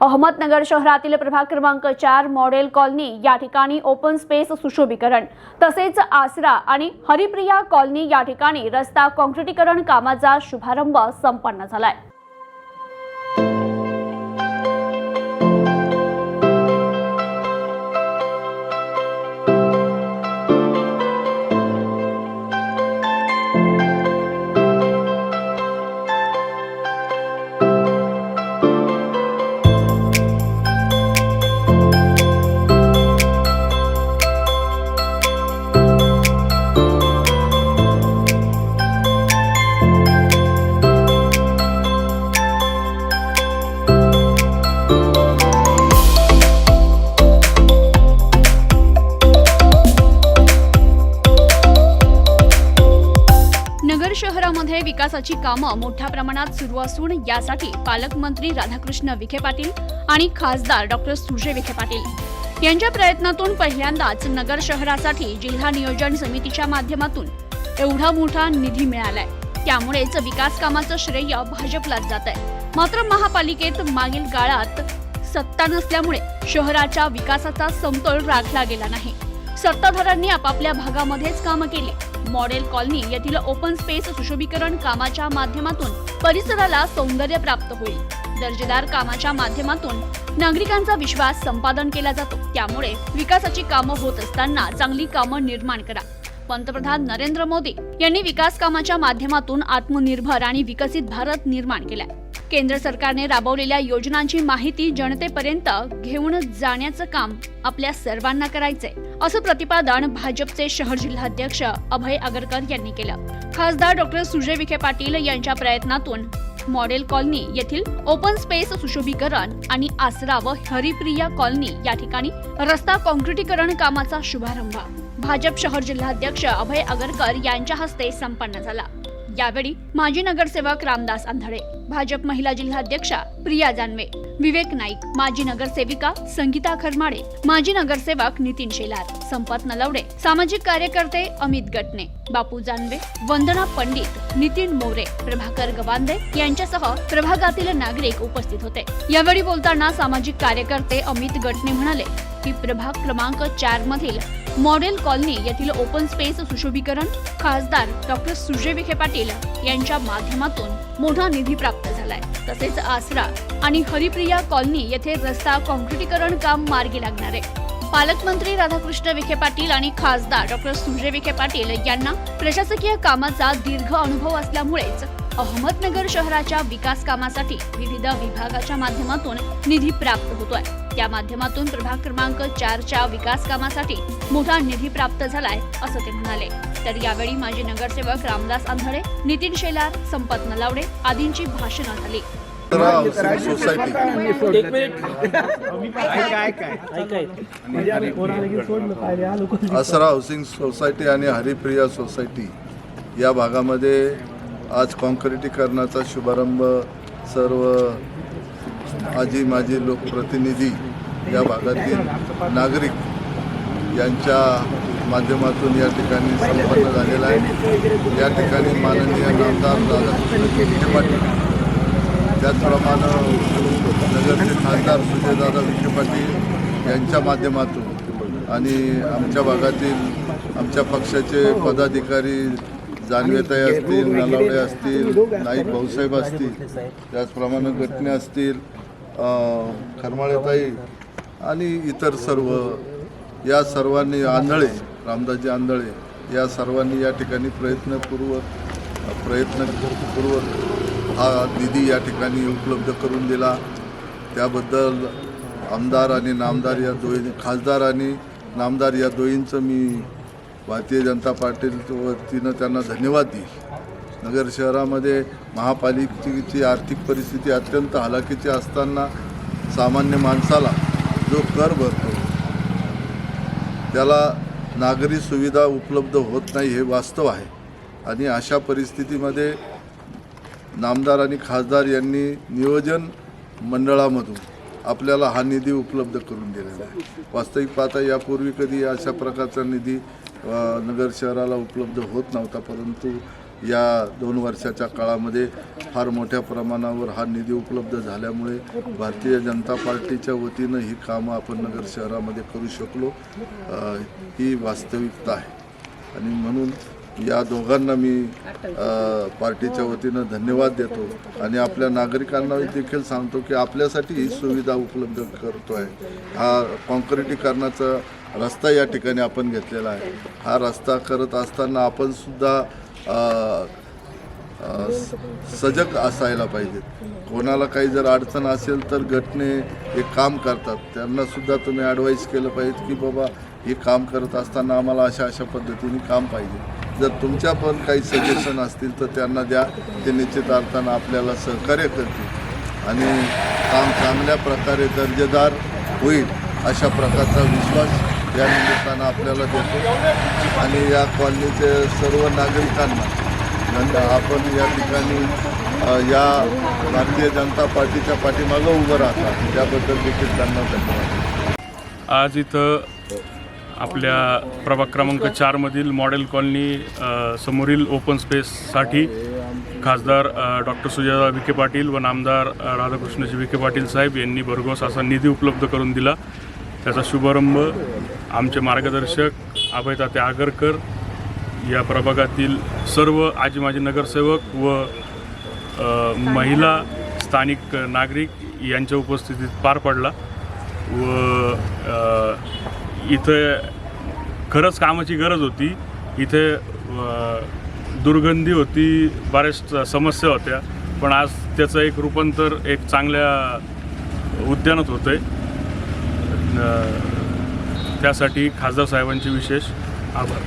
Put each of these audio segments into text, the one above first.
अहमदनगर शहरातील प्रभाग क्रमांक चार मॉडेल कॉलनी या ठिकाणी ओपन स्पेस सुशोभीकरण तसेच आसरा आणि हरिप्रिया कॉलनी या ठिकाणी रस्ता काँक्रिटीकरण कामाचा शुभारंभ संपन्न झालाय. विकासाची कामं मोठ्या प्रमाणात सुरू असून यासाठी पालकमंत्री राधाकृष्ण विखे पाटील आणि खासदार डॉक्टर सुजय विखे पाटील यांच्या प्रयत्नातून पहिल्यांदाच नगर शहरासाठी जिल्हा नियोजन समितीच्या माध्यमातून एवढा मोठा निधी मिळालाय. त्यामुळेच विकास कामाचं श्रेय भाजपलाच जात आहे मात्र महापालिकेत मागील काळात सत्ता नसल्यामुळे शहराच्या विकासाचा समतोल राखला गेला नाही. सत्ताधाऱ्यांनी आपापल्या भागामध्येच कामं केली. मॉडेल कॉलनी येथील ओपन स्पेस सुशोभीकरण कामाच्या माध्यमातून परिसराला सौंदर्य प्राप्त होईल. दर्जेदार कामाच्या माध्यमातून नागरिकांचा विश्वास संपादन केला जातो. त्यामुळे विकासाची कामं होत असताना चांगली कामं निर्माण करा. पंतप्रधान नरेंद्र मोदी यांनी विकास कामाच्या माध्यमातून आत्मनिर्भर आणि विकसित भारत निर्माण केलाय. केंद्र सरकारने राबवलेल्या योजनांची माहिती जनतेपर्यंत घेऊन जाण्याचं काम आपल्या सर्वांना करायचंय असं प्रतिपादन भाजपचे शहर जिल्हाध्यक्ष अभय आगरकर यांनी केलं. खासदार डॉक्टर सुजय विखे पाटील यांच्या प्रयत्नातून मॉडेल कॉलनी येथील ओपन स्पेस सुशोभीकरण आणि आसरा व हरिप्रिया कॉलनी या ठिकाणी रस्ता काँक्रिटीकरण कामाचा शुभारंभ. भाजप शहर जिल्हाध्यक्ष अभय आगरकर यांच्या हस्ते संपन्न झाला. यावेळी माजी नगरसेवक रामदास आंधळे. भाजप महिला जिल्हाध्यक्षा प्रिया जानवे विवेक नाईक माजी नगरसेविका संगीता खरमाडे माजी नगरसेवक नितीन शेलार संपत नलवडे सामाजिक कार्यकर्ते अमित गटणे बापू जानवे वंदना पंडित नितीन मोरे प्रभाकर गवांदे यांच्यासह प्रभागातील नागरिक उपस्थित होते. यावेळी बोलताना सामाजिक कार्यकर्ते अमित गटने म्हणाले की प्रभाग क्रमांक चार मधील मॉडेल कॉलनी येथील ओपन स्पेस सुशोभीकरण खासदार डॉक्टर सुजय विखे पाटील यांच्या माध्यमातून मोठा निधी प्राप्त झालाय. तसेच आसरा आणि हरिप्रिया कॉलनी येथे रस्ता काँक्रिटीकरण काम मार्गी लागणार आहे. पालकमंत्री राधाकृष्ण विखे पाटील आणि खासदार डॉक्टर सुजय विखे पाटील यांना प्रशासकीय कामाचा दीर्घ अनुभव असल्यामुळेच अहमदनगर शहराच्या विकास कामासाठी विविध विभागाच्या माध्यमातून निधी प्राप्त होतोय. त्या माध्यमातून प्रभाग क्रमांक चारच्या विकास कामासाठी मोठा निधी प्राप्त झालाय असं ते म्हणाले. तर यावेळी माजी नगरसेवक रामदास आंधळे नितीन शेलार संपत नलावडे आदींची भाषणं झाली. सोसायटी. एक मिनिट. आसरा हाऊसिंग सोसायटी आणि हरिप्रिया सोसायटी या भागामध्ये आज कॉन्क्रिटीकरणाचा शुभारंभ सर्व आजी माजी लोकप्रतिनिधी या भागातील नागरिक यांच्या माध्यमातून या ठिकाणी संपन्न झालेला आहे. या ठिकाणी माननीय नामदार दादा पाटील त्याचप्रमाणे नगरचे खासदार सुजयदादा विखे पाटील यांच्या माध्यमातून आणि आमच्या भागातील आमच्या पक्षाचे पदाधिकारी जानवेताई असतील नलावडे असतील नाईक भाऊसाहेब असतील त्याचप्रमाणे गटणे असतील खरमाळेताई आणि इतर सर्व या सर्वांनी आंधळे रामदासजी आंधळे या सर्वांनी या ठिकाणी प्रयत्नपूर्वक प्रयत्नपूर्वक हा निधी या ठिकाणी उपलब्ध करून दिला. त्याबद्दल आमदार आणि नामदार या दोही खासदार आणि नामदार या दोहींचं मी भारतीय जनता पार्टीच्या वतीनं त्यांना धन्यवाद देईल. नगर शहरामध्ये महापालिकेची आर्थिक परिस्थिती अत्यंत हलाखीची असताना सामान्य माणसाला जो कर भरतो त्याला नागरी सुविधा उपलब्ध होत नाही हे वास्तव आहे. आणि अशा परिस्थितीमध्ये नामदार आणि खासदार यांनी नियोजन मंडळामधून आपल्याला हा निधी उपलब्ध करून दिलेला आहे. वास्तविक पाहता यापूर्वी कधी अशा प्रकारचा निधी नगर शहराला उपलब्ध होत नव्हता परंतु या दोन वर्षाच्या काळामध्ये फार मोठ्या प्रमाणावर हा निधी उपलब्ध झाल्यामुळे भारतीय जनता पार्टीच्या वतीनं ही कामं आपण नगर शहरामध्ये करू शकलो. ही वास्तविकता आहे. आणि म्हणून या दोघांना मी पार्टीच्या वतीनं धन्यवाद देतो. आणि आपल्या नागरिकांना देखील सांगतो की आपल्यासाठी ही सुविधा उपलब्ध करतो आहे हा कॉन्क्रिटीकरणाचा रस्ता या ठिकाणी आपण घेतलेला आहे. हा रस्ता करत असताना आपण सुद्धा सजग असायला पाहिजेत. कोणाला काही जर अडचण असेल तर गटने हे काम करतात. त्यांना सुद्धा तुम्ही ॲडवाईस केलं पाहिजे की बाबा हे काम करत असताना आम्हाला अशा अशा पद्धतीने काम पाहिजे. जर तुमच्या पण काही सजेशन असतील तर त्यांना द्या. ते निश्चित अर्थानं आपल्याला सहकार्य करतील. आणि काम चांगल्या प्रकारे दर्जेदार होईल अशा प्रकारचा विश्वास या निमित्तानं आपल्याला देतो. आणि या कॉलनीचे सर्व नागरिकांना आपण या ठिकाणी या भारतीय जनता पार्टीच्या पाठीमागं उभं राहतात. त्याबद्दल देखील त्यांना धन्यवाद. आज इथं आपल्या प्रभाग क्रमांक चारमधील मॉडेल कॉलनी समोरील ओपन स्पेससाठी खासदार डॉक्टर सुजाता विखे पाटील व नामदार राधाकृष्णजी विखे पाटील साहेब यांनी भरघोस असा निधी उपलब्ध करून दिला. त्याचा शुभारंभ आमचे मार्गदर्शक अभयताते आगरकर या प्रभागातील सर्व आजी माजी नगरसेवक व महिला स्थानिक नागरिक यांच्या उपस्थितीत पार पडला व इथं खरंच कामाची गरज होती. इथे दुर्गंधी होती बऱ्याच समस्या होत्या. पण आज त्याचं एक रूपांतर एक चांगल्या उद्यानात होतं आहे त्यासाठी खासदार साहेबांचे विशेष आभार.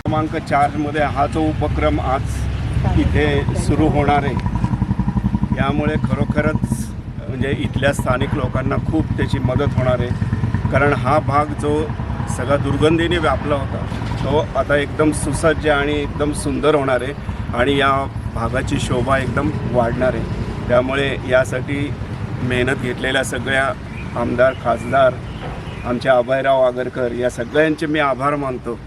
क्रमांक चारमध्ये हा जो उपक्रम आज इथे सुरू होणार आहे यामुळे खरोखरच म्हणजे इथल्या स्थानिक लोकांना खूप त्याची मदत होणार आहे. कारण हा भाग जो सगळा दुर्गंधीने व्यापला होता तो आता एकदम सुसज्ज आणि एकदम सुंदर होणार आहे आणि या भागाची शोभा एकदम वाढणार आहे. त्यामुळे यासाठी मेहनत घेतलेल्या सगळ्या आमदार खासदार आमचे अभयराव आगरकर या सगळ्यांचे मी आभार मानतो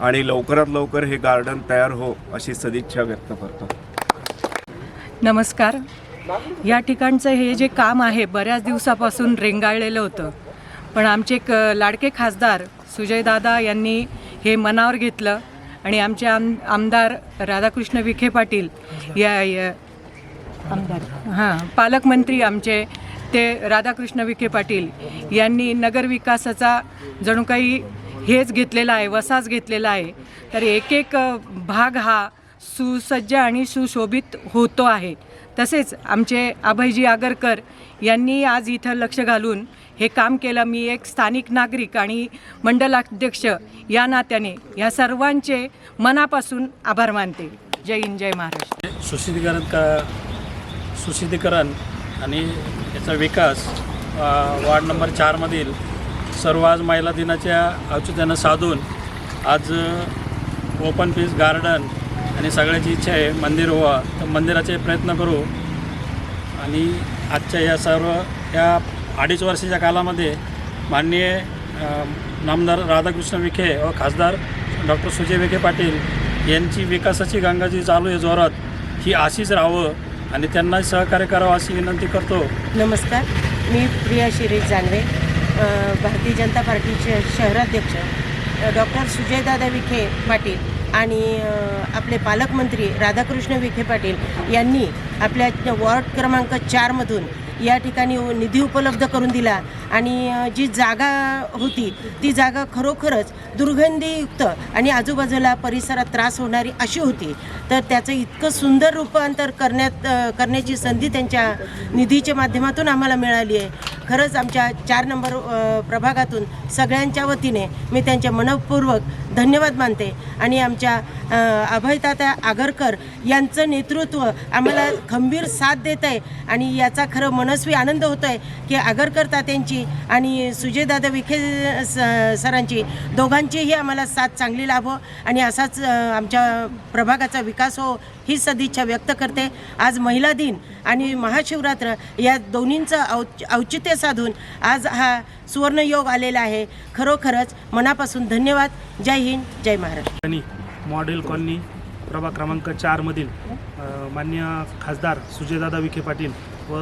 आणि लवकरात लवकर हे गार्डन तयार हो अशी सदिच्छा व्यक्त करतो. नमस्कार. या ठिकाणचं हे जे काम आहे बऱ्याच दिवसापासून रेंगाळलेलं होतं. पण आमचे क लाडके खासदार सुजयदादा यांनी हे मनावर घेतलं आणि आमचे आम आमदार राधाकृष्ण विखे पाटील या या- आमदार. हां पालकमंत्री आमचे ते राधाकृष्ण विखे पाटील यांनी नगरविकासाचा जणू काही हेच घेतलेला आहे वसाच घेतलेला आहे. तर एक एक भाग हा सुसज्ज आणि सुशोभित होतो आहे. तसेच आमचे अभयजी आगरकर यांनी आज इथं लक्ष घालून हे काम केलं. मी एक स्थानिक नागरिक आणि मंडलाध्यक्ष या नात्याने या सर्वांचे मनापासून आभार मानते. जय हिंद जय महाराष्ट्र. सुशुद्धीकरण का सुशुद्धीकरण आणि याचा विकास वार्ड नंबर चारमधील सर्व आज महिला दिनाच्या औचित्यानं साधून आज ओपन पीस गार्डन आणि सगळ्याची इच्छा आहे मंदिर व्हा तर मंदिराचे प्रयत्न करू आणि आजच्या या सर्व या अडीच वर्षाच्या कालामध्ये माननीय नामदार राधाकृष्ण विखे व खासदार डॉक्टर सुजय विखे पाटील यांची विकासाची गंगा जी चालू आहे जोरात ही अशीच राहावं आणि त्यांना सहकार्य करावं अशी विनंती करतो. नमस्कार मी प्रिया शिरीष जानवे भारतीय जनता पार्टीचे शहराध्यक्ष डॉक्टर सुजयदादा विखे पाटील आणि आपले पालकमंत्री राधाकृष्ण विखे पाटील यांनी आपल्या वॉर्ड क्रमांक चारमधून या ठिकाणी निधी उपलब्ध करून दिला. आणि जी जागा होती ती जागा खरोखरच दुर्गंधीयुक्त आणि आजूबाजूला परिसरात त्रास होणारी अशी होती. तर त्याचं इतकं सुंदर रूपांतर करण्यात करण्याची संधी त्यांच्या निधीच्या माध्यमातून आम्हाला मिळाली आहे. खरंच आमच्या चार नंबर प्रभागातून सगळ्यांच्या वतीने मी त्यांचे मनपूर्वक धन्यवाद मानते. आणि आमच्या अभयतात्या आगरकर यांचं नेतृत्व आम्हाला खंबीर साथ देत आहे आणि याचा खरं मनस्वी आनंद होतो आहे की आगरकर तात्यांची आणि सुजयदादा विखे स- सरांची दोघांचीही आम्हाला साथ चांगली लाभो आणि असाच आमच्या प्रभागाचा विकास हो ही सदिच्छा व्यक्त करते. आज महिला दिन आणि महाशिवरात्र या दोन्हींचं औच औचित्य साधून आज हा सुवर्णयोग आलेला आहे. खरोखरच मनापासून धन्यवाद. जय हिंद जय महाराष्ट्र. मॉडेल कॉलनी प्रभाग क्रमांक चारमधील मान्य खासदार सुजयदादा विखे पाटील व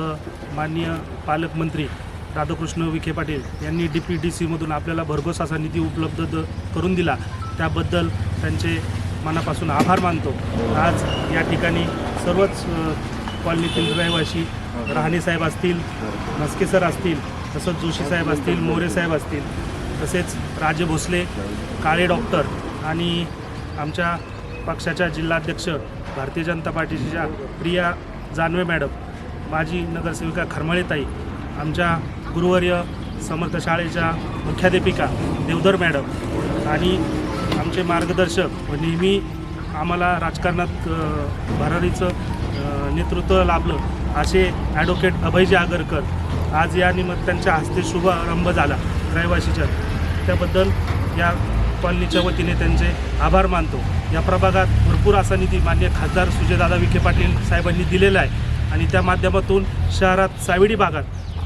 माननीय पालकमंत्री राधाकृष्ण विखे पाटील यांनी डी पी डी सीमधून आपल्याला भरघोस असा निधी उपलब्ध द- करून दिला. त्याबद्दल त्यांचे मनापासून आभार मानतो. आज या ठिकाणी सर्वच कॉलनीतील रहिवासी राहणे साहेब असतील मस्के सर असतील तसंच जोशी साहेब असतील मोरे साहेब असतील तसेच राजे भोसले काळे डॉक्टर आणि आमच्या पक्षाच्या जिल्हाध्यक्ष भारतीय जनता पार्टीच्या प्रिया जानवे मॅडम माजी नगरसेविका खरमळेताई आमच्या गुरुवर्य समर्थ शाळेच्या मुख्याध्यापिका देवधर मॅडम आणि आमचे मार्गदर्शक व नेहमी आम्हाला राजकारणात भरारीचं नेतृत्व लाभलं असे ॲडव्होकेट अभयजी आगरकर आज या निमित्तांच्या हस्ते शुभारंभ झाला रहिवाशीच्या. त्याबद्दल या कॉलनीच्या वतीने त्यांचे आभार मानतो. या प्रभागात भरपूर असा निधी मान्य खासदार सुजयदादा विखे पाटील साहेबांनी दिलेला आहे आणि त्या माध्यमातून शहरात सावेडी भागात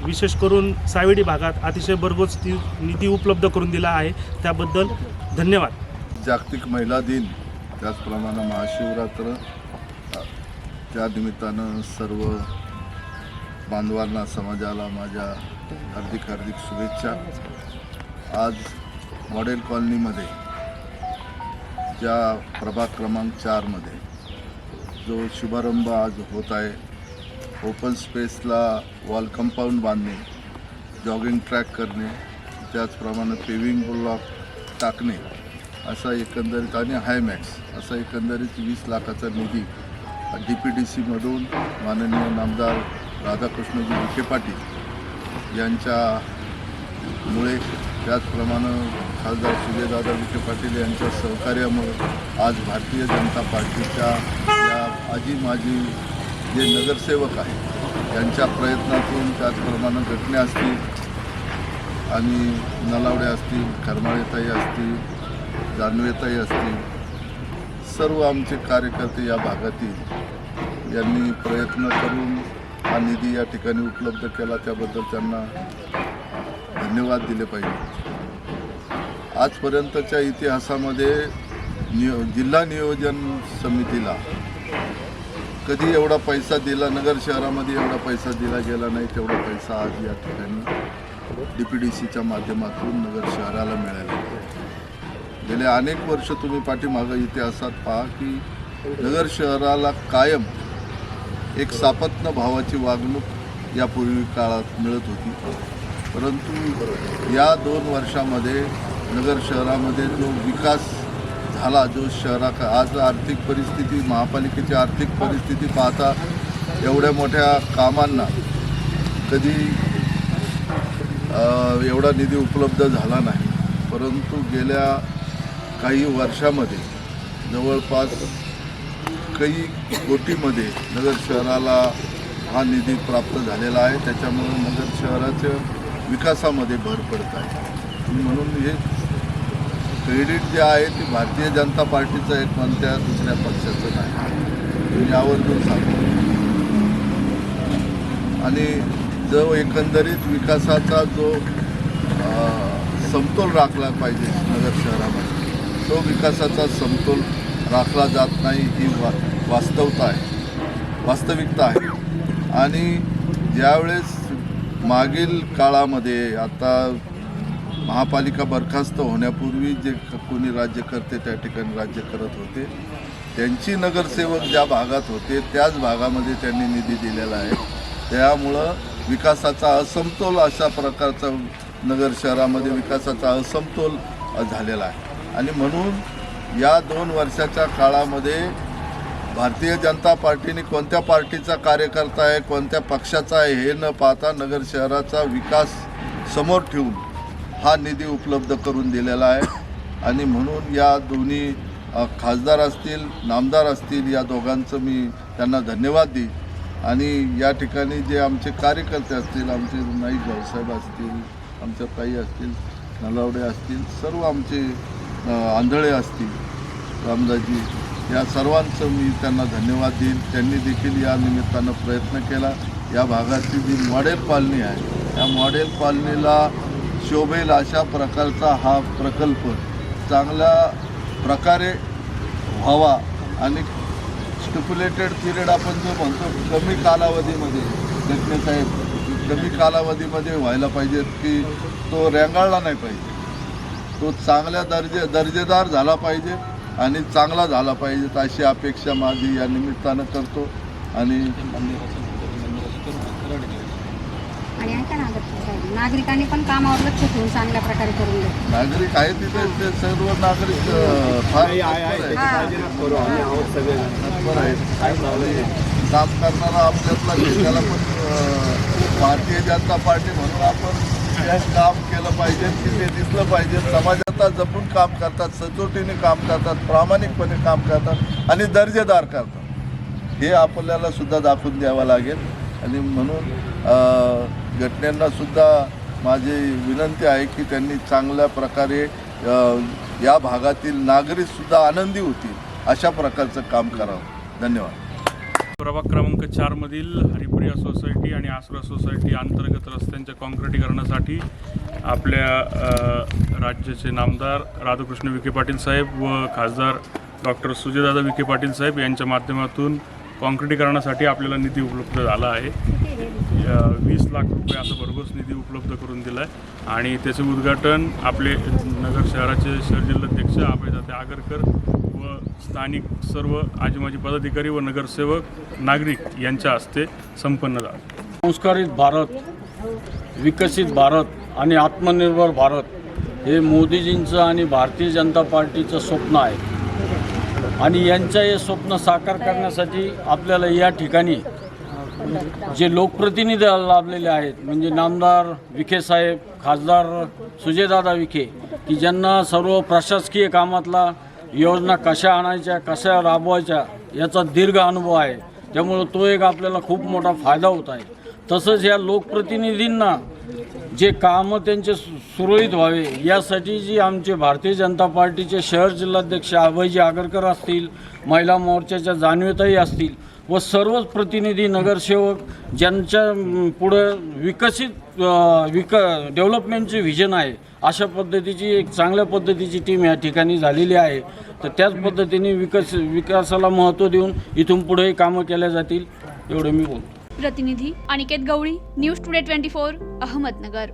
विशेष करून सावेडी भागात अतिशय भरघोस ती निधी उपलब्ध करून दिला आहे. त्याबद्दल धन्यवाद. जागतिक महिला दिन त्याचप्रमाणे महाशिवरात्र त्या निमित्तानं सर्व बांधवांना समाजाला माझ्या हार्दिक हार्दिक शुभेच्छा. आज मॉडेल कॉलनीमध्ये ज्या प्रभाग क्रमांक चारमध्ये जो शुभारंभ आज होत आहे ओपन स्पेसला वॉल कंपाऊंड बांधणे जॉगिंग ट्रॅक करणे त्याचप्रमाणे पेविंग ब्लॉक टाकणे असा एकंदरीत आणि हायमॅक्स असा एकंदरीत वीस लाखाचा निधी डी पी डी सीमधून माननीय नामदार राधाकृष्णजी विखे पाटील यांच्यामुळे त्याचप्रमाणे खासदार सुजयदादा विखे पाटील यांच्या सहकार्यामुळे आज भारतीय जनता पार्टीच्या या आजी माजी जे नगरसेवक आहेत यांच्या प्रयत्नातून त्याचप्रमाणे घटने असतील आणि नलावडे असतील खरमाळेताई असतील जानवेताई असतील सर्व आमचे कार्यकर्ते या भागातील यांनी प्रयत्न करून हा निधी या ठिकाणी उपलब्ध केला. त्याबद्दल त्यांना धन्यवाद दिले पाहिजे. आजपर्यंतच्या इतिहासामध्ये नियो जिल्हा नियोजन समितीला कधी एवढा पैसा दिला नगर शहरामध्ये एवढा पैसा दिला गेला नाही तेवढा पैसा आज या ठिकाणी डी पी डी सीच्या माध्यमातून नगर शहराला मिळाला. गेले अनेक वर्ष तुम्ही पाठीमागं इतिहासात पहा की नगर शहराला कायम एक सापत्न भावाची वागणूक यापूर्वी काळात मिळत होती. परंतु या दोन वर्षामध्ये नगर शहरामध्ये जो विकास झाला जो शहरा आज आर्थिक परिस्थिती महापालिकेची आर्थिक परिस्थिती पाहता एवढ्या मोठ्या कामांना कधी एवढा निधी उपलब्ध झाला नाही. परंतु गेल्या काही वर्षामध्ये जवळपास काही कोटीमध्ये नगर शहराला हा निधी प्राप्त झालेला आहे. त्याच्यामुळे नगर शहराच्या विकासामध्ये भर पडत आहे. म्हणून हे क्रेडिट जे आहे ते भारतीय जनता पार्टीचं आहे कोणत्या दुसऱ्या पक्षाचं नाही. मी आवर्जून सांगतो आणि जो एकंदरीत विकासाचा जो समतोल राखला पाहिजे नगर शहरामध्ये तो विकासाचा समतोल राखला जात नाही ही वा वास्तवता आहे. वास्तविकता आहे. आणि ज्यावेळेस मागील काळामध्ये आता महापालिका बरखास्त होण्यापूर्वी जे कोणी राज्यकर्ते त्या ठिकाणी राज्य करत होते. त्यांची नगरसेवक ज्या भागात होते त्याच भागामध्ये त्यांनी निधी दिलेला आहे. त्यामुळं विकासाचा असमतोल अशा प्रकारचा नगर शहरामध्ये विकासाचा असमतोल झालेला आहे. आणि म्हणून या दोन वर्षाच्या काळामध्ये भारतीय जनता पार्टीने कोणत्या पार्टीचा कार्यकर्ता आहे कोणत्या पक्षाचा आहे हे न पाहता नगर शहराचा विकास समोर ठेवून हा निधी उपलब्ध करून दिलेला आहे. आणि म्हणून या दोन्ही खासदार असतील नामदार असतील या दोघांचं मी त्यांना धन्यवाद देईन. आणि या ठिकाणी जे आमचे कार्यकर्ते असतील आमचे नाईक भाऊसाहेब असतील आमच्या ताई असतील नलावडे असतील सर्व आमचे आंधळे असतील रामदाजी या सर्वांचं मी त्यांना धन्यवाद देईन. त्यांनी देखील या निमित्तानं प्रयत्न केला. या भागाची जी मॉडेल कॉलनी आहे या मॉडेल कॉलनीला शोभेल अशा प्रकारचा हा प्रकल्प चांगल्या प्रकारे व्हावा आणि स्टिप्युलेटेड पिरियड आपण जो म्हणतो कमी कालावधीमध्ये घटनेसाहेब कमी कालावधीमध्ये व्हायला पाहिजे की तो रेंगाळला नाही पाहिजे तो चांगल्या दर्जे दर्जेदार झाला पाहिजे आणि चांगला झाला पाहिजे अशी अपेक्षा माझी या निमित्तानं करतो आणि नागरिकांनी पण कामावर लक्ष ठेवून चांगल्या प्रकारे करून घेतलं नागरिक आहे तिथे ते सर्व नागरिक अं, फार आहे, आहे, आहे. तत्पर आहेत. तत्पर आहेत काम करणारा आपल्यातला त्याला पण अं, भारतीय जनता पार्टी म्हणून आपण हे काम केलं पाहिजे की ते दिसलं पाहिजे समाजाचा जपून काम करतात सचोटीने काम करतात प्रामाणिकपणे काम करतात आणि दर्जेदार करतात. हे आपल्याला सुद्धा दाखवून द्यावं लागेल. आणि म्हणून अं, घटनेंना सुद्धा माझी विनंती आहे की त्यांनी चांगल्या प्रकारे या भागातील नागरिकसुद्धा आनंदी होतील. अशा प्रकारचं काम करावं. धन्यवाद. प्रभाग क्रमांक चारमधील हरिप्रिया सोसायटी आणि आसरा सोसायटी अंतर्गत रस्त्यांच्या कॉन्क्रिटीकरणासाठी आपल्या राज्याचे नामदार राधाकृष्ण विखे पाटील साहेब व खासदार डॉक्टर सुजयदादा विखे पाटील साहेब यांच्या माध्यमातून कॉन्क्रिटीकरणासाठी आपल्याला निधी उपलब्ध झाला आहे. लाख रुपये असा भरघोस निधी उपलब्ध करून दिला आहे आणि त्याचे उद्घाटन आपले नगर शहराचे शहर जिल्हाध्यक्ष अभयदाते आगरकर व स्थानिक सर्व आजीमाजी पदाधिकारी व नगरसेवक नागरिक यांच्या हस्ते संपन्न झालं. संस्कारित भारत विकसित भारत आणि आत्मनिर्भर भारत हे मोदीजींचं आणि भारतीय जनता पार्टीचं स्वप्न आहे. आणि यांचं हे स्वप्न साकार करण्यासाठी आपल्याला या ठिकाणी जे लोकप्रतिनिधी लाभलेले आहेत म्हणजे नामदार विखे साहेब खासदार सुजयदादा विखे की ज्यांना सर्व प्रशासकीय कामातला योजना कशा आणायच्या कशा राबवायच्या याचा दीर्घ अनुभव आहे. त्यामुळं तो एक आपल्याला खूप मोठा फायदा होत आहे. तसंच या लोकप्रतिनिधींना जे कामं त्यांचे सु- सुरळीत व्हावे यासाठी जी आमचे भारतीय जनता पार्टीचे शहर जिल्हाध्यक्ष अभयजी आगरकर असतील महिला मोर्चाच्या जानवेताई असतील व सर्वच प्रतिनिधी नगरसेवक ज्यांच्या पुढं विकसित विक डेव्हलपमेंटचे व्हिजन आहे अशा पद्धतीची एक चांगल्या पद्धतीची टीम या ठिकाणी झालेली आहे. तर त्याच पद्धतीने विकस विकासाला महत्त्व देऊन इथून पुढेही कामं केल्या जातील एवढं मी बोलतो. प्रतिनिधी Aniket Gawali news today twenty four Ahmednagar.